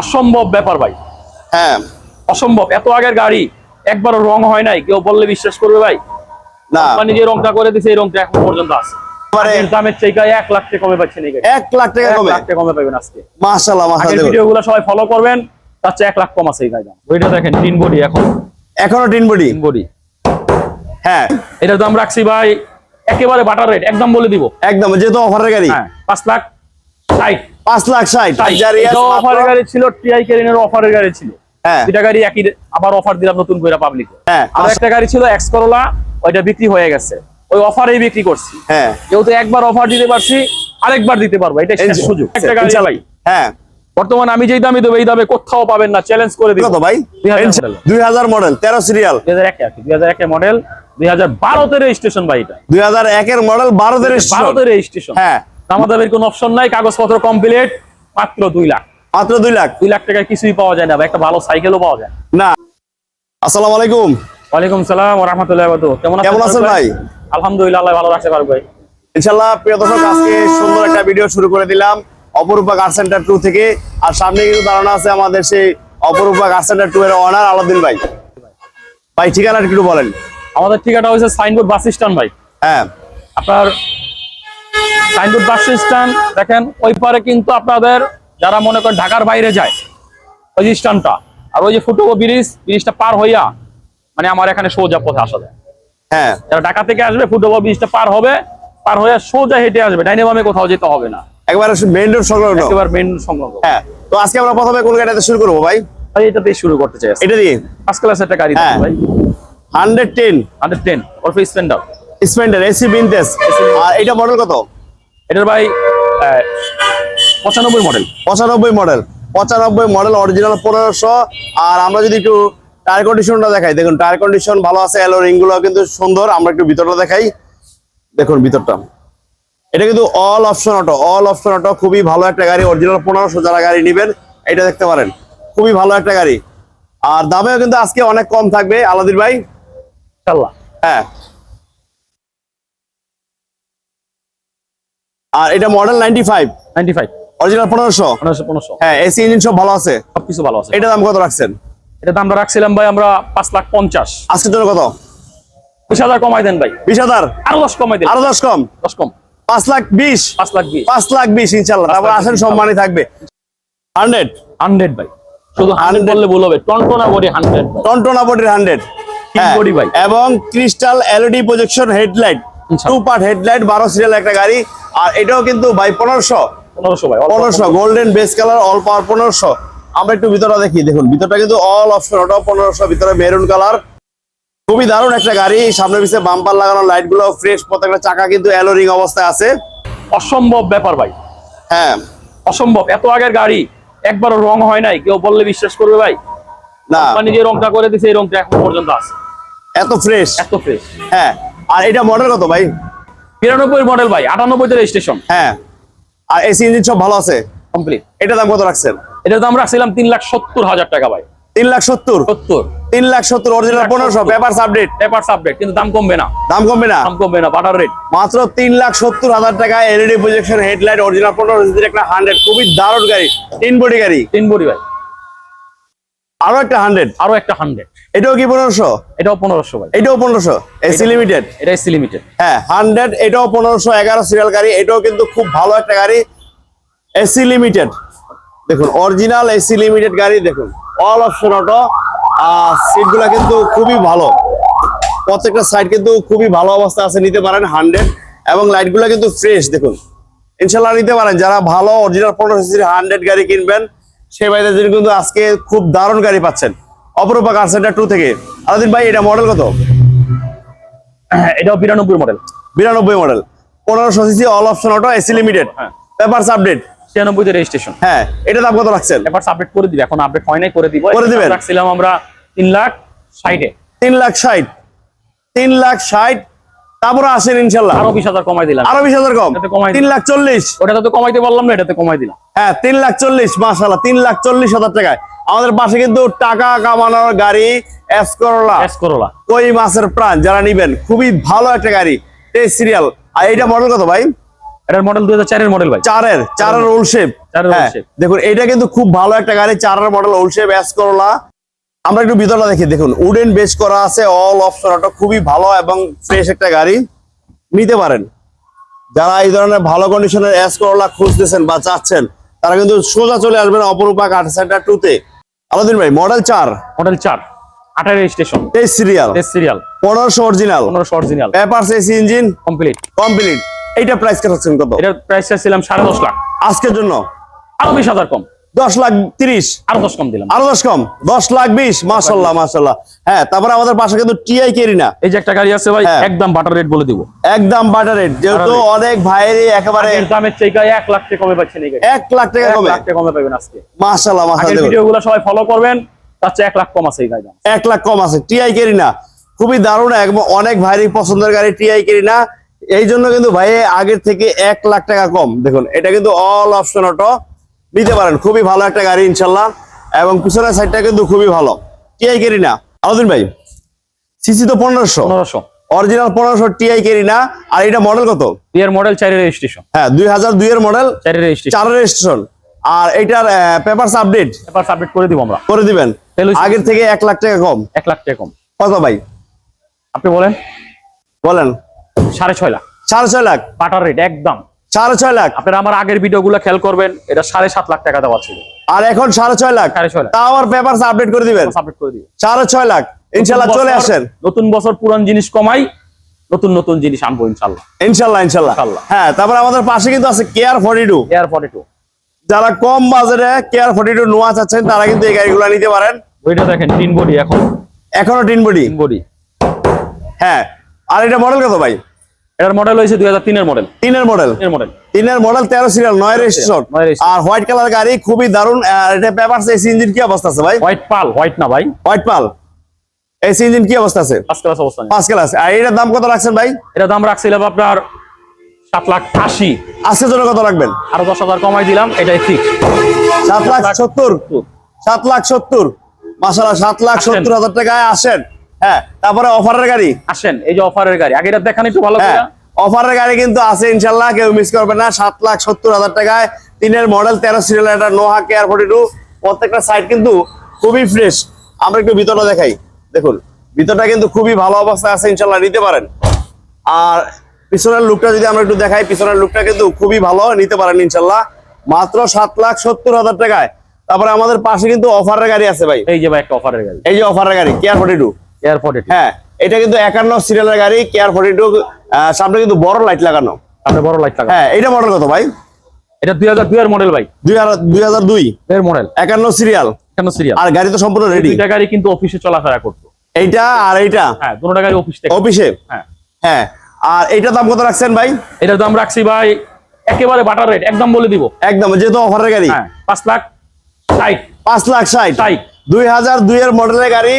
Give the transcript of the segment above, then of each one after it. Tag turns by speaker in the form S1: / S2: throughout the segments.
S1: অসম্ভব ব্যাপার ভাই।
S2: হ্যাঁ।
S1: অসম্ভব। এত আগের গাড়ি একবারও রং হয় নাই কেউ বললে বিশ্বাস করবে ভাই?
S2: না।
S1: কোম্পানি যে রংটা করে দিছে এই রংটা এখন পর্যন্ত আছে।
S2: মানে
S1: দামের চাইকা এক লাখ টাকা কমে পাচ্ছেন
S2: এক লাখ টাকা কমে।
S1: লাখ টাকা কমে পাবেন আজকে।
S2: মাশাল্লাহ
S1: আগের
S2: মাশাল্লাহ দেখুন।
S1: ভিডিও গুলো সবাই ফলো করবেন তার চেয়ে এক লাখ কম আছে এই গাড়ি ওইটা দেখেন তিন বডি এখন।
S2: এখনও টিন বডি?
S1: তিন বডি।
S2: হ্যাঁ।
S1: এটার দাম রাখছি ভাই একেবারে বাটার রেট একদম বলে দিব।
S2: একদম যেহেতু অফারের গাড়ি।
S1: হ্যাঁ পাঁচ লাখ ষাট।
S2: পাঁচ লাখ ষাট।
S1: অফারের গাড়ি ছিল টিআই কেরিনের অফারের গাড়ি ছিল।
S2: হ্যাঁ।
S1: দুটা গাড়ি একই আবার অফার দিলাম নতুন করে পাবলিক
S2: হ্যাঁ
S1: আর একটা গাড়ি ছিল এক্স করোলা ওইটা বিক্রি হয়ে গেছে। ওই অফারেই বিক্রি করছি।
S2: হ্যাঁ।
S1: যেহেতু একবার অফার দিতে পারছি আরেকবার দিতে পারব শেষ সুযোগ। একটা গাড়ি ভাই
S2: হ্যাঁ।
S1: বর্তমানে আমি যেই দামে দেবো এই দামে কোথাও পাবেন না চ্যালেঞ্জ করে দিব।
S2: ভাই?
S1: 2000 model।
S2: দুই হাজার মডেল তেরো সিরিয়াল
S1: দুই হাজার এক দুই হাজার একের মডেল দুই হাজার বারোতে রেজিস্ট্রেশন ভাই এটা।
S2: দুই হাজার একের মডেল বারো
S1: বারোতে রেজিস্ট্রেশন
S2: হ্যাঁ।
S1: দামাদামের কোনো অপশন নাই কাগজপত্র কমপ্লিট মাত্র দুই লাখ।
S2: মাত্র দুই লাখ?
S1: দুই লাখ টাকায় কিছুই পাওয়া যায় না একটা ভালো সাইকেলও পাওয়া যায় না।
S2: আসসালামু আলাইকুম।
S1: ওয়ালাইকুম সালাম রহমতুল্লাহ কেমন
S2: কেমন আছেন ভাই?
S1: আলহামদুলিল্লাহ আল্লাহ ভালো রাখতে পারবে ভাই।
S2: ইনশাল্লাহ প্রিয় দর্শক আজকে সুন্দর একটা ভিডিও শুরু করে দিলাম অপরূপা কার সেন্টার টু থেকে। আর সামনে কিন্তু দাঁড়ানো আছে আমাদের সেই অপরূপা কার সেন্টার টু এর অনার আলাদিন ভাই। ভাই ঠিকানা একটু বলেন।
S1: আমাদের ঠিকানা হয়েছে সাইনবোর্ড বাস স্ট্যান্ড ভাই।
S2: হ্যাঁ।
S1: আপনার সাইনবোর্ড বাস স্ট্যান্ড দেখেন ওই পারে কিন্তু আপনাদের যারা মনে করেন ঢাকার বাইরে যায় ওই যে স্ট্যান্ডটা। আর ওই যে ফুটবো ব্রিজ ব্রিজটা পার হইয়া মানে আমার এখানে সোজা পথে আসা যায়।
S2: হ্যাঁ।
S1: যারা ঢাকা থেকে আসবে ফুটবল ব্রিজটা পার হবে পার হয়ে সোজা হেঁটে আসবে ডাইনে বামে কোথাও যেতে হবে না।
S2: একবার মেইন রোড সংলগ্ন।
S1: একবার মেইন রোড সংলগ্ন।
S2: হ্যাঁ তো আজকে আমরা প্রথমে কোন গাড়িতে শুরু করব ভাই?
S1: ভাই এটা দিয়ে শুরু করতে চাই
S2: এটা দিয়ে?
S1: ফার্স্ট ক্লাস একটা গাড়ি
S2: হ্যাঁ।
S1: ভাই।
S2: হান্ড্রেড টেন
S1: হান্ড্রেড টেন অল্প স্প্লেন্ডার
S2: স্পেন্ডার এসি বিনটেস আর এটা মডেল কত?
S1: এটার ভাই পঁচানব্বই মডেল
S2: পঁচানব্বই মডেল পঁচানব্বই মডেল অরিজিনাল পনেরোশো। আর আমরা যদি একটু টায়ার কন্ডিশনটা দেখাই দেখুন টায়ার কন্ডিশন ভালো আছে এলো রিংগুলো কিন্তু সুন্দর। আমরা একটু ভিতরটা দেখাই। দেখুন ভিতরটা। এটা কিন্তু all option auto all option auto খুবই ভালো একটা গাড়ি অরিজিনাল পনেরোশো যারা গাড়ি নেবেন এটা দেখতে পারেন। খুবই ভালো একটা গাড়ি। আর দামেও কিন্তু আজকে অনেক কম থাকবে আলাদিন ভাই? হ্যাঁ। আর এটা model ninety five
S1: ninety five
S2: original পনেরোশো।
S1: পনেরোশো পনেরোশো।
S2: হ্যাঁ এসি ইঞ্জিন সব ভালো আছে?
S1: সবকিছু ভালো আছে।
S2: এটা দাম কত রাখছেন?
S1: এটা দামটা রাখছিলাম ভাই আমরা লাখ পঞ্চাশ।
S2: আজকের জন্য কত?
S1: বিশ হাজার কমাই দেন ভাই।
S2: বিশ হাজার?
S1: আরও দশ কমাই দেন।
S2: আরও দশ কম?
S1: দশ কম।
S2: পাঁচ লাখ বিশ?
S1: পাঁচ লাখ বিশ।
S2: পাঁচ লাখ তারপর আসেন সম্মানই থাকবে। হান্ড্রেড
S1: হান্ড্রেড ভাই। শুধু হান্ড্রেড বললে ভুল হবে। টনটনা বডি
S2: টনটনা বডির
S1: body ভাই।
S2: এবং crystal LED projection headlight two part headlight বারো সিরিয়াল একটা গাড়ি। আর এটাও কিন্তু ভাই পনেরোশো।
S1: পনেরোশো ভাই
S2: পনেরোশো golden base colour all power পনেরোশো। আমরা একটু ভিতরটা দেখি দেখুন ভিতরটা কিন্তু অল অপশন ওটাও পনেরোশো ভিতরে মেরুন কালার খুবই দারুণ একটা গাড়ি সামনে পিছিয়ে বাম্পার লাগানো লাইটগুলো ফ্রেশ প্রত্যেকটা চাকা কিন্তু অ্যালোরিং অবস্থায় আছে।
S1: অসম্ভব ব্যাপার ভাই।
S2: হ্যাঁ।
S1: অসম্ভব এত আগের গাড়ি একবারও রং হয় নাই কেউ বললে বিশ্বাস করবে ভাই।
S2: না।
S1: কোম্পানি যে রংটা করে দিছে এই রংটা এখন পর্যন্ত আছে।
S2: এত ফ্রেশ
S1: এত ফ্রেশ
S2: হ্যাঁ। আর এটা মডেল কত ভাই?
S1: বিরানব্বই মডেল ভাই আটানব্বইতে রেজিস্ট্রেশন
S2: হ্যাঁ। আর এসি ইঞ্জিন সব ভালো আছে?
S1: কমপ্লিট
S2: এটা দাম কত রাখছেন?
S1: এটার দাম রাখছিলাম তিন লাখ সত্তর হাজার টাকা ভাই।
S2: তিন লাখ সত্তর?
S1: সত্তর।
S2: তিন লাখ সত্তর অরিজিনাল পনেরোশো পেপার আপডেট
S1: পেপার আপডেট কিন্তু দাম কমবে না।
S2: দাম কমবে না?
S1: দাম কমবে না বাটার রেট
S2: মাত্র তিন লাখ সত্তর হাজার টাকা এলইডি প্রজেকশন হেডলাইট অরিজিনাল পনেরো সিসির একটা হান্ড্রেড খুবই দারুণ গাড়ি তিন বডি গাড়ি।
S1: তিন বডি ভাই।
S2: আরও একটা হান্ড্রেড
S1: আরও একটা হান্ড্রেড
S2: এটাও কি পনেরোশো?
S1: এটাও পনেরোশো ভাই।
S2: এটাও পনেরোশো। এসি লিমিটেড
S1: এটা এসি লিমিটেড
S2: হ্যাঁ হান্ড্রেড এটাও পনেরোশো এগারো সিরিয়াল গাড়ি। এটাও কিন্তু খুব ভালো একটা গাড়ি। এসি লিমিটেড দেখুন অরিজিনাল এসি লিমিটেড গাড়ি দেখুন। অল অপশন অটো সিটগুলো কিন্তু খুবই ভালো। প্রত্যেকটা সাইড কিন্তু খুবই ভালো অবস্থা আছে নিতে পারেন হান্ড্রেড এবং লাইটগুলো কিন্তু ফ্রেশ দেখুন। ইনশাল্লাহ নিতে পারেন। যারা ভালো অরিজিনাল পনেরো সিসির হান্ড্রেড গাড়ি কিনবেন সেই বাইরে কিন্তু আজকে খুব দারুণ গাড়ি পাচ্ছেন। অপরূপা কার সেন্টার টু থেকে। আলাদিন ভাই এটা মডেল কত?
S1: এটাও বিরানব্বই মডেল
S2: বিরানব্বই মডেল পনেরোশো CC all option auto AC limited
S1: হ্যাঁ।
S2: পেপারস আপডেট
S1: ছিয়ানব্বইতে রেজিস্ট্রেশন
S2: হ্যাঁ এটা দাম কত রাখছেন?
S1: পেপার আপডেট করে দিবে। এখন আপডেট হয় নাই করে দিব।
S2: করে দিবেন।
S1: রাখছিলাম আমরা তিন লাখ ষাটে।
S2: তিন লাখ ষাট। তিন লাখ ষাট। তারপরে আসেন ইনশাল্লাহ।
S1: আরও বিশ হাজার কমাই দিলাম।
S2: আরও বিশ হাজার কম। তিন লাখ চল্লিশ।
S1: ওটাতে তো কমাইতে পারলাম না এটাতে কমাই দিলাম।
S2: হ্যাঁ তিন লাখ চল্লিশ মাসাল্লাহ তিন লাখ চল্লিশ হাজার টাকায়। আমাদের পাশে কিন্তু টাকা কামানোর গাড়ি এসকরোলা
S1: এস করোলা
S2: কই মাছের প্রাণ যারা নিবেন খুবই ভালো একটা গাড়ি টেস্ট সিরিয়াল। আর এইটা মডেল কত ভাই?
S1: এটার মডেল দুই হাজার চারের মডেল ভাই।
S2: চারের চারের ওল শেপ হ্যাঁ। দেখুন এটা কিন্তু খুব ভালো একটা গাড়ি চারের মডেল ওল শেপ এস করলা আমরা একটু ভিতরটা দেখি। দেখুন উডেন বেস করা আছে অল অপশন ওটা খুবই ভালো এবং ফ্রেশ একটা গাড়ি। নিতে পারেন। যারা এই ধরনের ভালো কন্ডিশনের এস করলা খুঁজতেছেন বা চাচ্ছেন তারা কিন্তু সোজা চলে আসবেন অপরূপা কাঠ সেন্টার টু তে। আলাদিন ভাই মডেল চার?
S1: মডেল চার। আঠারো রেজিস্ট্রেশন
S2: তেইশ সিরিয়াল
S1: সিরিয়াল
S2: পনেরোশো অরিজিনাল
S1: পনেরোশো original
S2: papers AC engine
S1: complete
S2: complete এইটা প্রাইস কাটাচ্ছেন কত?
S1: এটার প্রাইস ছিলাম সাড়ে দশ লাখ।
S2: আজকের জন্য?
S1: আরও বিশ হাজার কম।
S2: দশ লাখ তিরিশ।
S1: আরও দশ কম দিলাম।
S2: আরও দশ কম। দশ লাখ বিশ মাসাল্লাহ মাসাল্লাহ হ্যাঁ তারপরে আমাদের পাশে কিন্তু টিআই কেরি না।
S1: এই যে একটা গাড়ি আছে ভাই
S2: হ্যাঁ।
S1: একদম বাটার রেট বলে দিব।
S2: একদম বাটার রেট যেহেতু অনেক ভাইয়েরই একেবারে
S1: দামের থেকে এক লাখ টাকা কমে পাচ্ছেন এই
S2: এক লাখ টাকা কমে।
S1: লাখ টাকা কমে পাবেন আজকে।
S2: মাসাল্লাহ মাসাল্লাহ
S1: ভিডিও গুলো সবাই ফলো করবেন তার চেয়ে এক লাখ কম আছে এই গাড়ি
S2: এক লাখ কম আছে। টিআই কেরি না। খুবই দারুণ একদম অনেক ভাইয়েরই পছন্দের গাড়ি টিআই কেরি না। এই জন্য কিন্তু ভাই আগের থেকে এক লাখ টাকা কম। দেখুন এটা কিন্তু অল অপশন অটো নিতে পারেন। খুবই ভালো একটা গাড়ি ইনশাল্লাহ। এবং পিছনের সাইডটা কিন্তু খুবই ভালো। টিআই কেরি না। আলাদিন ভাই সিসি তো পনেরোশো।
S1: পনেরোশো।
S2: অরিজিনাল পনেরোশো টিআই কেরি না। আর এটা মডেল কত?
S1: এর মডেল চারের রেজিস্ট্রেশন
S2: হ্যাঁ দুই হাজার দুই এর মডেল
S1: চারের রেজিস্ট্রেশন
S2: চারের রেজিস্ট্রেশন আর এটার পেপারস আপডেট
S1: পেপার সাবমিট করে দিব আমরা।
S2: করে দিবেন। আগের থেকে এক লাখ টাকা কম।
S1: এক লাখ টাকা কম।
S2: কত ভাই?
S1: আপনি বলেন?
S2: বলেন।
S1: সাড়ে ছয় লাখ।
S2: সাড়ে ছয় লাখ।
S1: পাটার রেট একদম।
S2: সাড়ে ছয় লাখ।
S1: আপনারা আমার আগের ভিডিও গুলো খেয়াল করবেন এটা সাড়ে সাত লাখ টাকা দেওয়া ছিল।
S2: আর এখন সাড়ে ছয় লাখ।
S1: সাড়ে ছয় লাখ।
S2: তাও আবার পেপারস আপডেট করে দিবেন। সাড়ে ছয় লাখ। ইনশাল্লাহ চলে আসেন।
S1: নতুন বছর পুরান জিনিস কমাই নতুন নতুন জিনিস আনব ইনশাল্লাহ।
S2: ইনশাল্লাহ ইনশাল্লাহ। হ্যাঁ তারপর আমাদের পাশে কিন্তু আছে care forty two
S1: air forty two
S2: যারা কম বাজারে কেয়ার ফর্টি টু নোয়া চাচ্ছেন তারা কিন্তু এই গাড়িগুলো নিতে পারেন।
S1: ওইটা দেখেন টিন বডি এখন।
S2: এখনও টিন বডি?
S1: তিন বডি।
S2: হ্যাঁ। আর এটা মডেল কত ভাই?
S1: এটার মডেল হয়েছে দুই হাজার তিনের মডেল
S2: তিনের মডেল
S1: তিনের মডেল
S2: তিনের মডেল তেরো সিরিয়াল নয় রেজিস্ট্রেশন আর হোয়াইট কালার গাড়ি খুবই দারুণ এটা পেপার এসি ইঞ্জিন কি অবস্থা আছে ভাই?
S1: হোয়াইট পাল হোয়াইট না ভাই?
S2: হোয়াইট পাল এসি ইঞ্জিন কি অবস্থা আছে?
S1: ফার্স্ট ক্লাস অবস্থা।
S2: পাঁচ ক্লাস আর এটার দাম কত রাখছেন ভাই?
S1: এটা দাম রাখছিলাম আপনার সাত লাখ আশি।
S2: আজকের জন্য কত রাখবেন?
S1: আরও দশ হাজার কমাই দিলাম এটাই ঠিক
S2: সাত লাখ সত্তর। সাত লাখ সত্তর। মাসালা সাত লাখ। সত্তর হাজার টাকায় আসেন। হ্যাঁ তারপরে অফারের গাড়ি।
S1: আসেন এই যে অফারের গাড়ি। আগে এটা দেখান একটু ভালো
S2: হ্যাঁ
S1: করে
S2: অফারের গাড়ি কিন্তু আছে ইনশাল্লাহ কেউ মিস করবে না। সাত লাখ সত্তর হাজার টাকায় তিনের মডেল তেরো সিরিয়াল একটা নোহা কেয়ার ফোর্টি টু প্রত্যেকটা সাইড কিন্তু খুবই ফ্রেশ আমরা একটু ভিতরটা দেখাই। দেখুন ভিতরটা কিন্তু খুবই ভালো অবস্থায় আছে ইনশাল্লাহ নিতে পারেন। আর পিছনের লুকটা যদি আমরা একটু দেখাই পিছনের লুকটা কিন্তু খুবই ভালো নিতে পারেন ইনশাল্লাহ। মাত্র সাত লাখ সত্তর হাজার টাকায়। তারপরে আমাদের পাশে কিন্তু অফারের গাড়ি আছে ভাই।
S1: এই যে ভাই একটা অফারের গাড়ি।
S2: এই যে অফারের গাড়ি care forty two
S1: air forty
S2: হ্যাঁ এটা কিন্তু একান্ন সিরিয়ালের গাড়ি কেয়ার ফোর্টি টু সামনে কিন্তু বড় লাইট লাগানো।
S1: আপনি বড় লাইট লাগা
S2: হ্যাঁ এটা মডেল কত ভাই?
S1: এটা দুই হাজার দুই এর মডেল ভাই।
S2: দুই হাজার দুই
S1: এর মডেল
S2: একান্ন সিরিয়াল
S1: কেন সিরিয়াল
S2: আর গাড়ি তো সম্পূর্ণ রেডি
S1: দুইটা গাড়ি কিন্তু অফিসে চলাফেরা করতো।
S2: এইটা আর এইটা?
S1: হ্যাঁ দুটোটা গাড়ি অফিস থেকে
S2: অফিসে
S1: হ্যাঁ।
S2: হ্যাঁ আর এইটা দাম কত রাখছেন ভাই?
S1: এটার দাম রাখছি ভাই একেবারে বাটার রেট একদম বলে দিব।
S2: একদম যেহেতু অফারের গাড়ি।
S1: হ্যাঁ পাঁচ লাখ ষাট।
S2: পাঁচ লাখ ষাট।
S1: ষাট।
S2: দুই হাজার দুই এর মডেলের গাড়ি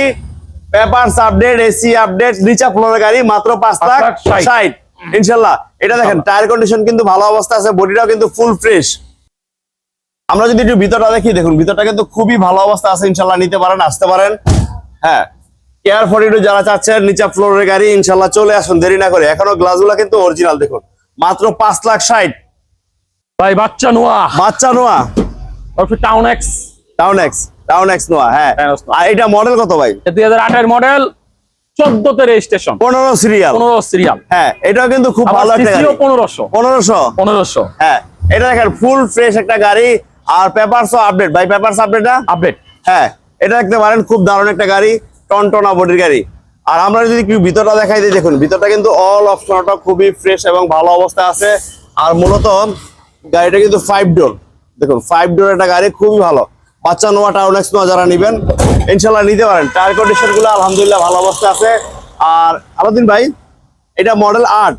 S2: পেপারস আপডেট এসি আপডেট নিচা ফ্লোরের গাড়ি মাত্র পাঁচ লাখ।
S1: ষাট।
S2: ইনশাল্লাহ। এটা দেখেন টায়ার কন্ডিশন কিন্তু ভালো অবস্থা আছে বডিটাও কিন্তু ফুল ফ্রেশ আমরা যদি একটু ভিতরটা দেখি দেখুন ভিতরটা কিন্তু খুবই ভালো অবস্থা আছে ইনশাল্লাহ নিতে পারেন আসতে পারেন। হ্যাঁ কেয়ার ফোর্টি টু যারা চাচ্ছেন নিচা ফ্লোরের গাড়ি ইনশাল্লাহ চলে আসুন দেরি না করে। এখনও গ্লাসগুলো কিন্তু অরিজিনাল দেখুন। মাত্র পাঁচ লাখ ষাট।
S1: ভাই বাচ্চা নোয়া।
S2: বাচ্চা Noah.
S1: Town X
S2: town X town X Noah হ্যাঁ। আর এটা মডেল কত ভাই?
S1: দুই হাজার আটের মডেল চোদ্দতে রেজিস্ট্রেশন
S2: পনেরো সিরিয়াল
S1: পনেরো সিরিয়াল
S2: হ্যাঁ এটাও কিন্তু খুব ভালো
S1: পনেরোশো।
S2: পনেরোশো?
S1: পনেরোশো।
S2: হ্যাঁ এটা দেখেন ফুল ফ্রেশ একটা গাড়ি। আর পেপারস আপডেট ভাই পেপারস আপডেট না?
S1: আপডেট
S2: হ্যাঁ এটা দেখতে পারেন খুব দারুণ একটা গাড়ি টনটনা বডির গাড়ি। আর আমরা যদি ভিতরটা দেখাই দিই দেখুন ভিতরটা কিন্তু অল অপশনটা খুবই ফ্রেশ এবং ভালো অবস্থায় আছে। আর মূলত গাড়িটা কিন্তু ফাইভ ডোর দেখুন ফাইভ ডোর একটা গাড়ি খুবই ভালো। বাচ্চা নোয়া টাউন এক্স নোয়া যারা নেবেন ইনশাল্লাহ নিতে পারেন। টায়ার কন্ডিশনগুলো আলহামদুলিল্লাহ ভালো অবস্থা আছে। আর আলাদিন ভাই এটা মডেল আট।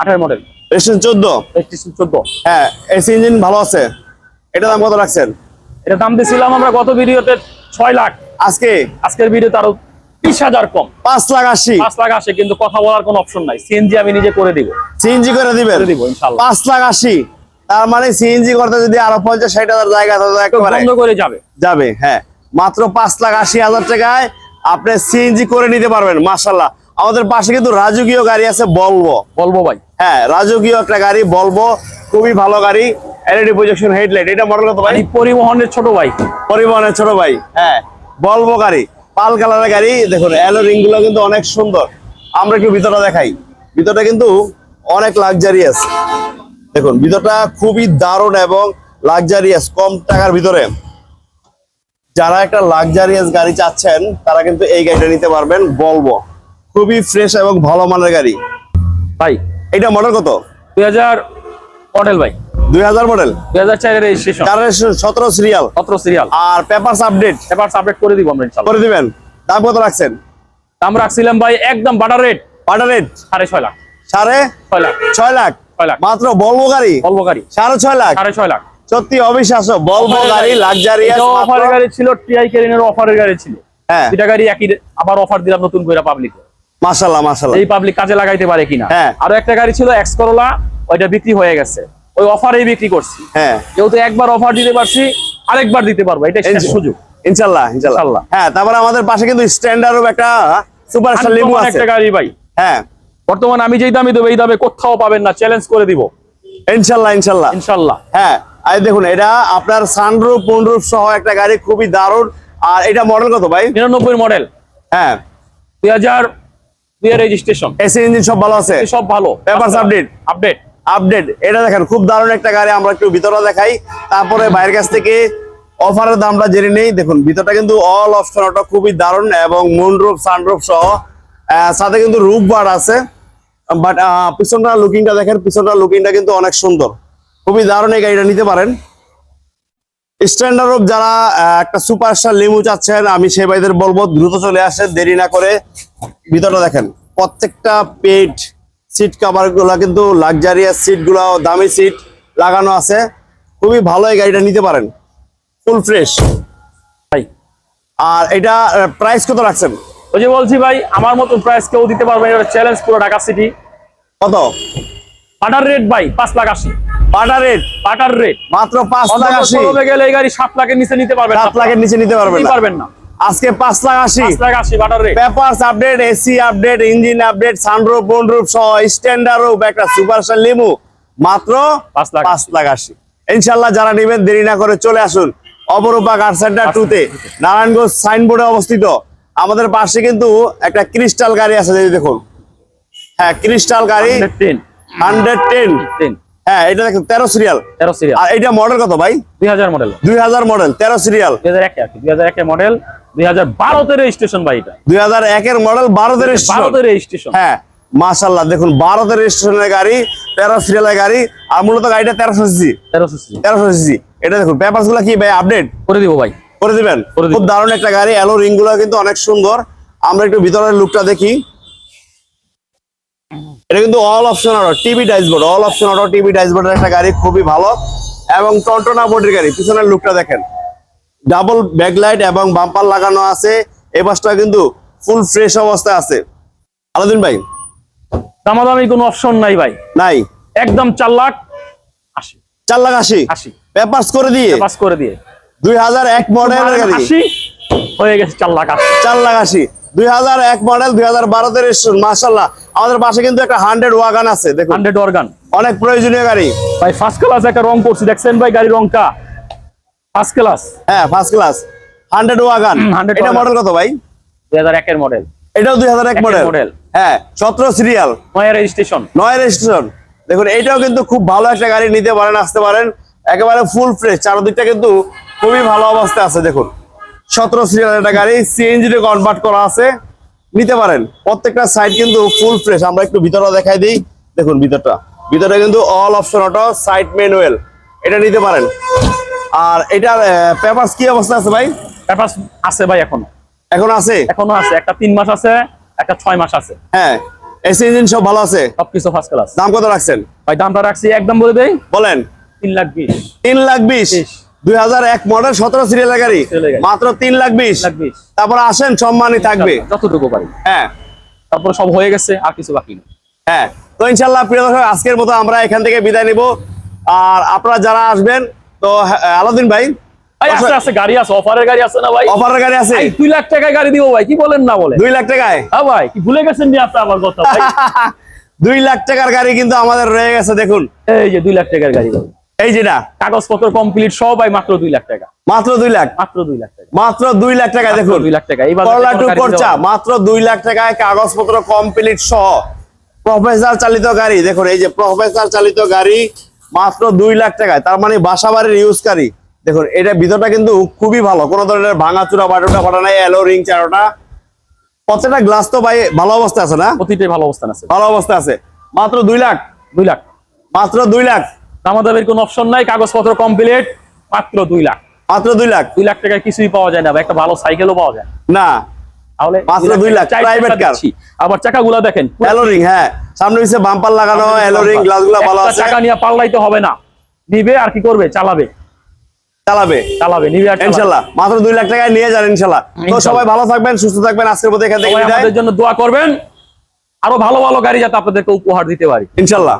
S1: আঠের মডেল
S2: রেজিস্ট্রেশন চোদ্দ।
S1: রেজিস্ট্রেশন চোদ্দ।
S2: হ্যাঁ এসি ইঞ্জিন ভালো আছে। এটা দাম কত রাখছেন?
S1: এটা দাম দিয়েছিলাম আমরা গত ভিডিওতে ছয় লাখ।
S2: আজকে?
S1: আজকের ভিডিওতে আরও বিশ হাজার কম।
S2: পাঁচ লাখ আশি।
S1: পাঁচ লাখ আসে কিন্তু কথা বলার কোনো অপশন নাই। সিএনজি আমি নিজে করে দিব।
S2: সিএনজি করে দিবেন?
S1: দিব
S2: পাঁচ লাখ আশি। তার মানে সিএনজি করতে যদি আরও পঞ্চাশ ষাট হাজার জায়গা
S1: বন্ধ করে যাবে।
S2: যাবে হ্যাঁ। মাত্র পাঁচ লাখ আশি হাজার টাকায় আপনি সিএনজি করে নিতে পারবেন মাসাল্লাহ আমাদের পাশে কিন্তু রাজকীয় গাড়ি আছে বলব
S1: বলব ভাই।
S2: হ্যাঁ রাজকীয় একটা গাড়ি বলব খুবই ভালো গাড়ি। এলইডি প্রজেকশন হেডলাইট এটা মডেল কত ভাই?
S1: পরিবহনের ছোট ভাই।
S2: পরিবহনের ছোট ভাই হ্যাঁ। বলব গাড়ি পাল কালারের গাড়ি। দেখুন অ্যালো রিংগুলো কিন্তু অনেক সুন্দর। আমরা একটু ভিতরটা দেখাই। ভিতরটা কিন্তু অনেক লাক্সারিয়াস দেখুন ভিতরটা খুবই দারুণ এবং লাক্সারিয়াস কম টাকার ভিতরে। যারা একটা লাক্সারিয়াস গাড়ি চাচ্ছেন তারা কিন্তু এই গাড়িটা নিতে পারবেন বলব খুবই ফ্রেশ এবং ভালো মানের গাড়ি।
S1: ভাই
S2: এটা মডেল কত?
S1: দুই হাজার মডেল ভাই।
S2: দুই হাজার মডেল
S1: দুই হাজার চারের রেজিস্ট্রেশন
S2: সতেরো সিরিয়াল
S1: সতেরো সিরিয়াল
S2: আর পেপারস আপডেট
S1: এবার আপডেট করে দিব আমরা
S2: করে দিবেন। দাম কত রাখছেন?
S1: দাম রাখছিলাম ভাই একদম বাটার রেট
S2: অর্ডার রেট
S1: সাড়ে ছয় লাখ।
S2: সাড়ে
S1: ছয় লাখ।
S2: ছয় লাখ।
S1: ছয় লাখ।
S2: মাত্র বলব গাড়ি?
S1: বলব গাড়ি।
S2: সাড়ে ছয় লাখ?
S1: সাড়ে ছয় লাখ।
S2: সত্যি অবিশ্বাস্য। বলব গাড়ি লাক্সারিয়াস
S1: এটাও অফারের গাড়ি ছিল টিআই কেরিনের অফারের গাড়ি ছিল।
S2: হ্যাঁ।
S1: দুইটা গাড়ি একই আবার অফার দিলাম নতুন করে পাবলিক এই পাবলিক কাজে লাগাইতে পারে কিনা।
S2: হ্যাঁ।
S1: আরও একটা গাড়ি ছিল এক্স করোলা ওইটা বিক্রি হয়ে গেছে। ওই অফারেই বিক্রি করছি।
S2: হ্যাঁ।
S1: যেহেতু একবার অফার দিতে পারছি আরেকবার দিতে পারব। এটা শেষ সুযোগ।
S2: ইনশাল্লাহ ইনশাল্লাহ।
S1: ইনশাল্লাহ।
S2: হ্যাঁ তারপরে আমাদের পাশে কিন্তু স্ট্যান্ডার্ড একটা সুপার
S1: আনকমন
S2: আছে
S1: একটা গাড়ি ভাই।
S2: হ্যাঁ।
S1: বর্তমানে আমি যেই দামে দেবো এই দামে কোথাও পাবেন না চ্যালেঞ্জ করে দিব।
S2: ইনশাল্লাহ ইনশাল্লাহ।
S1: ইনশাল্লাহ।
S2: হ্যাঁ আর দেখুন এটা আপনার সানরুফ পনরুফ সহ একটা গাড়ি খুবই দারুণ। আর এটা মডেল কত ভাই?
S1: নিরানব্বই মডেল
S2: হ্যাঁ।
S1: দুই হাজার দুই রেজিস্ট্রেশন
S2: এসি ইঞ্জিন সব ভালো আছে?
S1: সব ভালো।
S2: Papers আপডেট
S1: আপডেট
S2: আপডেট এটা দেখেন খুব দারুণ একটা গাড়ি আমরা একটু ভিতরে দেখাই। তারপরে বাইরের কাছ থেকে অফারের দামটা জেনে নেই। দেখুন ভিতরটা কিন্তু অল অপশন ওটা খুবই দারুণ এবং মুনরুফ সানরুফ সহ। সাথে কিন্তু রুফ বার আছে। বাট পিছনটা লুকিংটা দেখেন পিছনটা লুকিংটা কিন্তু অনেক সুন্দর। খুবই দারুণ এই গাড়িটা নিতে পারেন। স্ট্যান্ডার্ড অফ যারা একটা সুপারস্টার লিমু চাচ্ছেন আমি সেই ভাইদের বলব দ্রুত চলে আসে দেরি না করে। ভিতরটা দেখেন প্রত্যেকটা পেট সিট কাভারগুলা কিন্তু লাক্সারিয়াস সিটগুলা দামি সিট লাগানো আছে। খুবই ভালো এই গাড়িটা নিতে পারেন। ফুল ফ্রেশ আর এটা প্রাইস কত রাখছেন?
S1: ওই যে বলছি ভাই আমার মতো প্রাইস কেউ দিতে পারবে এটা চ্যালেঞ্জ পুরো ঢাকা সিটি
S2: কত?
S1: পাটার রেট ভাই পাঁচ লাখ আশি।
S2: পাটার রেট
S1: পাটার রেট
S2: মাত্র পাঁচ লাখ আশি।
S1: শোরুমে গেলে এই গাড়ি সাত লাখের নিচে নিতে পারবেন না।
S2: সাত লাখের নিচে নিতে পারবেন
S1: পারবেন না।
S2: আজকে পাঁচ লাখ আশি।
S1: লাখ আশি পাটার rate
S2: papers update AC update engine update sunroof বনরুফ সহ স্ট্যান্ডার্ড রূপ একটা সুপারস্টার লিমু মাত্র
S1: পাঁচ লাখ।
S2: পাঁচ লাখ আশি। ইনশাল্লাহ যারা নেবেন দেরি না করে চলে আসুন। অপরূপা কার সেন্টার টুতে নারায়ণগঞ্জ সাইনবোর্ডে অবস্থিত। আমাদের পাশে কিন্তু একটা ক্রিস্টাল গাড়ি আছে যদি দেখুন। হ্যাঁ ক্রিস্টাল গাড়ি হান্ড্রেড টেন। হ্যাঁ এটা দেখুন তেরো সিরিয়াল
S1: তেরো সিরিয়াল
S2: আর এটা মডেল কত ভাই?
S1: দুই হাজার মডেল
S2: দুই হাজার মডেল তেরো সিরিয়াল
S1: দুই হাজার একে দুই হাজার একে মডেল দুই হাজার বারোতে রেজিস্ট্রেশন ভাই এটা।
S2: দুই হাজার একের মডেল বারোতে
S1: বারোতে রেজিস্ট্রেশন
S2: হ্যাঁ মাশাল্লাহ দেখুন বারোতে রেজিস্ট্রেশনের গাড়ি তেরো সিরিয়ালের গাড়ি আর মূলত গাড়িটা তেরোশো সিসি
S1: তেরোশো সিসি
S2: তেরোশো সিসি এটা দেখুন পেপারগুলো কি ভাই আপডেট
S1: করে দিব ভাই।
S2: করে দিবেন? খুব দারুণ একটা গাড়ি এলো রিংগুলো কিন্তু অনেক সুন্দর। আমরা একটু ভিতরের লুকটা দেখি। এটা কিন্তু all option auto TV dashboard all option auto TV ডাইসবোর্ডের একটা গাড়ি খুবই ভালো। এবং টন্টনা বোর্ডের গাড়ি পিছনের লুকটা দেখেন। ডাবল ব্যাকলাইট এবং বাম্পার লাগানো আছে। এই বাসটা কিন্তু ফুল ফ্রেশ অবস্থায় আছে। আলাদিন ভাই?
S1: দামাদামি কোনো অপশন নাই ভাই।
S2: নাই?
S1: একদম চার লাখ আশি।
S2: চার লাখ আশি?
S1: আশি।
S2: পেপার্স করে দিয়ে?
S1: পাস করে দিয়ে।
S2: দুই হাজার এক মডেলের গাড়ি।
S1: হয়ে গেছে চার লাখ
S2: চার লাখ আশি। দুই হাজার এক মডেল দুই হাজার রেজিস্ট্রেশন মাসাল্লাহ আমাদের পাশে কিন্তু একটা হান্ড্রেড ওয়াগান আছে দেখুন।
S1: হান্ড্রেড অর্গান
S2: অনেক প্রয়োজনীয় গাড়ি।
S1: ভাই ফার্স্ট ক্লাস একটা রং করছি দেখছেন ভাই গাড়ির রংটা? ফার্স্ট ক্লাস
S2: হ্যাঁ ফার্স্ট ক্লাস হান্ড্রেড ওয়াগান
S1: 100
S2: এটা মডেল কত ভাই?
S1: দুই হাজার একের মডেল
S2: এটাও দুই হাজার এক মডেল হ্যাঁ সতেরো সিরিয়াল
S1: নয়া রেজিস্ট্রেশন
S2: নয় রেজিস্ট্রেশন দেখুন এইটাও কিন্তু খুব ভালো একটা গাড়ি নিতে পারেন আসতে পারেন। একেবারে ফুল ফ্রেশ চারদিকটা কিন্তু খুবই ভালো অবস্থায় আছে দেখুন। সতেরো সিরিয়াল একটা গাড়ি সিএনজি তে কনভার্ট করা আছে। নিতে পারেন। প্রত্যেকটা সাইড কিন্তু ফুল ফ্রেশ আমরা একটু ভিতরটা দেখাই দিই। দেখুন ভিতরটা। ভিতরে কিন্তু all option auto side manual এটা নিতে পারেন। আর এটার পেপারস কি অবস্থা আছে ভাই?
S1: পেপারস আছে ভাই এখনও।
S2: এখন আছে?
S1: এখনও আছে। একটা তিন মাস আছে একটা ছয় মাস আছে।
S2: হ্যাঁ। এসি ইঞ্জিন সব ভালো আছে?
S1: সবকিছু ফার্স্ট ক্লাস
S2: দাম কত রাখছেন?
S1: ভাই দামটা রাখছি একদম বলে দেই।
S2: বলেন।
S1: তিন লাখ বিশ।
S2: তিন লাখ বিশ।
S1: বিশ।
S2: দুই হাজার এক মডেল সতেরো সিরিয়ালের গাড়ি। মাত্র তিন লাখ বিশ। তারপর আসেন সম্মানই থাকবে।
S1: যতটুকু পারি।
S2: হ্যাঁ।
S1: তারপরে সব হয়ে গেছে আর কিছু বাকি নেই।
S2: হ্যাঁ। তো ইনশাল্লাহ প্রিয় দর্শক আজকের মতো আমরা এখান থেকে বিদায় নিব। আর আপনারা যারা আসবেন তো হ্যাঁ, আলাউদ্দিন ভাই।
S1: আছে গাড়ি আছে অফারের গাড়ি আছে না ভাই?
S2: অফারের গাড়ি আছে।
S1: লাখ টাকায় গাড়ি দিব ভাই কি বলেন না বলে
S2: দুই লাখ টাকায়?
S1: হ্যাঁ ভাই কি ভুলে গেছেন নি আপনি আমার কথা ভাই?
S2: লাখ টাকার গাড়ি কিন্তু আমাদের রয়ে গেছে দেখুন।
S1: এই যে দুই লাখ টাকার গাড়ি।
S2: এই যেটা
S1: কাগজপত্র কমপ্লিট সব ভাই মাত্র দুই লাখ টাকা।
S2: মাত্র দুই লাখ?
S1: মাত্র দুই লাখ টাকা।
S2: মাত্র দুই লাখ
S1: টাকা
S2: দেখুন
S1: দুই লাখ টাকা। এইবার
S2: করলা টু করচা মাত্র দুই লাখ টাকায় কাগজপত্র কমপ্লিট সহ। প্রফেসর চালিত গাড়ি দেখুন এই যে প্রফেসর চালিত গাড়ি মাত্র দুই লাখ টাকায়। তার মানে বাসা বাড়ির ইউজ গাড়ি। দেখুন এটা ভিতরটা কিন্তু খুবই ভালো। কোনো ধরনের ভাঙাচুরা বাটোটা ফাটা নাই এলো রিং চারোটা। প্রত্যেকটা গ্লাস তো ভাই ভালো অবস্থা আছে না?
S1: প্রতিটাই ভালো অবস্থান আছে।
S2: ভালো অবস্থা আছে। মাত্র দুই লাখ?
S1: দুই লাখ।
S2: মাত্র দুই লাখ?
S1: আমাদের কোনো অপশন নাই কাগজপত্র কমপ্লিট মাত্র দুই লাখ।
S2: মাত্র দুই লাখ?
S1: দুই লাখ টাকায় কিছুই পাওয়া যায় না একটা ভালো সাইকেলও পাওয়া যায় না। তাহলে
S2: মাত্র দুই লাখ।
S1: আবার চাকাগুলা দেখেন
S2: হ্যাঁ। সামনে হচ্ছে বাম্পার লাগানো এলো রিং ভালো আছে।
S1: চাকা নিয়ে পাল্লাইতে হবে না। নিবে আর কি করবে? চালাবে।
S2: চালাবে।
S1: চালাবে নিবে আর
S2: মাত্র দুই লাখ টাকায় নিয়ে যান তো সবাই ভালো থাকবেন সুস্থ থাকবেন। আজকের মধ্যে এখান থেকে
S1: আমাদের জন্য দোয়া করবেন। আরও ভালো ভালো গাড়ি যাতে আপনাদেরকে উপহার দিতে পারি।
S2: ইনশাল্লাহ।